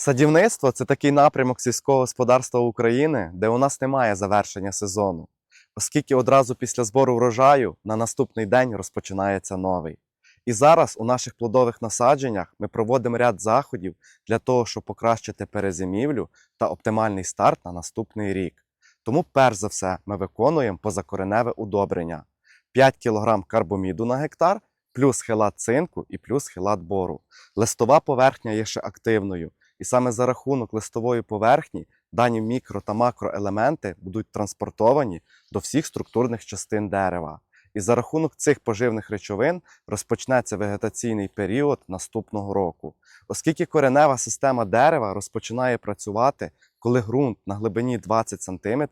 Садівництво це такий напрямок сільського господарства України, де у нас немає завершення сезону, оскільки одразу після збору врожаю на наступний день розпочинається новий. І зараз у наших плодових насадженнях ми проводимо ряд заходів для того, щоб покращити перезимівлю та оптимальний старт на наступний рік. Тому, перш за все, ми виконуємо позакореневе удобрення: 5 кг карбоміду на гектар, плюс хелат цинку і плюс хелат бору. Листова поверхня є ще активною. І саме за рахунок листової поверхні дані мікро та макроелементи будуть транспортовані до всіх структурних частин дерева. І за рахунок цих поживних речовин розпочнеться вегетаційний період наступного року, оскільки коренева система дерева розпочинає працювати, коли ґрунт на глибині 20 см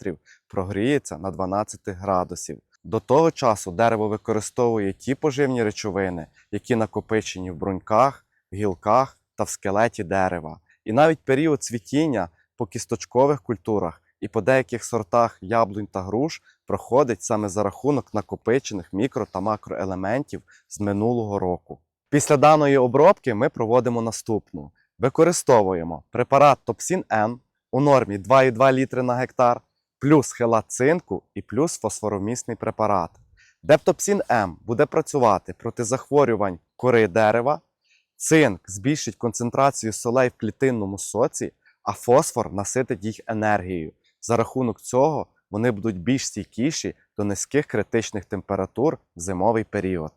прогріється на 12 градусів. До того часу дерево використовує ті поживні речовини, які накопичені в бруньках, гілках та в скелеті дерева. І навіть період цвітіння по кісточкових культурах і по деяких сортах яблунь та груш проходить саме за рахунок накопичених мікро та макроелементів з минулого року. Після даної обробки ми проводимо наступну: використовуємо препарат Топсін Н у нормі 2,2 літри на гектар, плюс хелат цинку і плюс фосфоромісний препарат. Дептопсін М буде працювати проти захворювань кори дерева, Цинк збільшить концентрацію солей в клітинному соці, а фосфор наситить їх енергією. За рахунок цього вони будуть більш стійкіші до низьких критичних температур в зимовий період.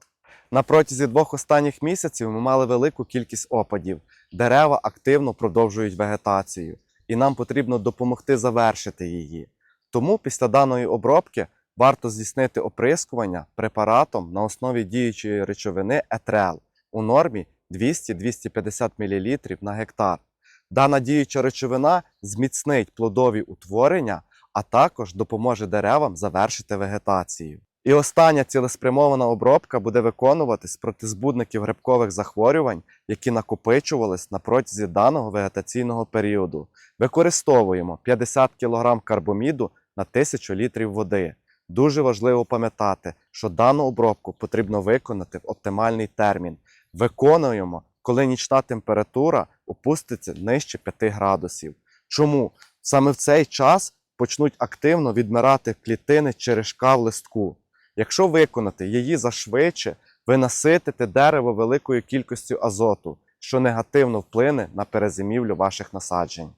На протязі двох останніх місяців ми мали велику кількість опадів. Дерева активно продовжують вегетацію, і нам потрібно допомогти завершити її. Тому після даної обробки варто здійснити оприскування препаратом на основі діючої речовини етрел у нормі 200-250 мл на гектар. Дана діюча речовина зміцнить плодові утворення, а також допоможе деревам завершити вегетацію. І остання цілеспрямована обробка буде виконуватись проти збудників грибкових захворювань, які накопичувались на протязі даного вегетаційного періоду. Використовуємо 50 кг карбоміду на 1000 літрів води. Дуже важливо пам'ятати, що дану обробку потрібно виконати в оптимальний термін. Виконуємо, коли нічна температура опуститься нижче 5 градусів. Чому? Саме в цей час почнуть активно відмирати клітини черешка в листку. Якщо виконати її зашвидше, ви наситите дерево великою кількістю азоту, що негативно вплине на перезимівлю ваших насаджень.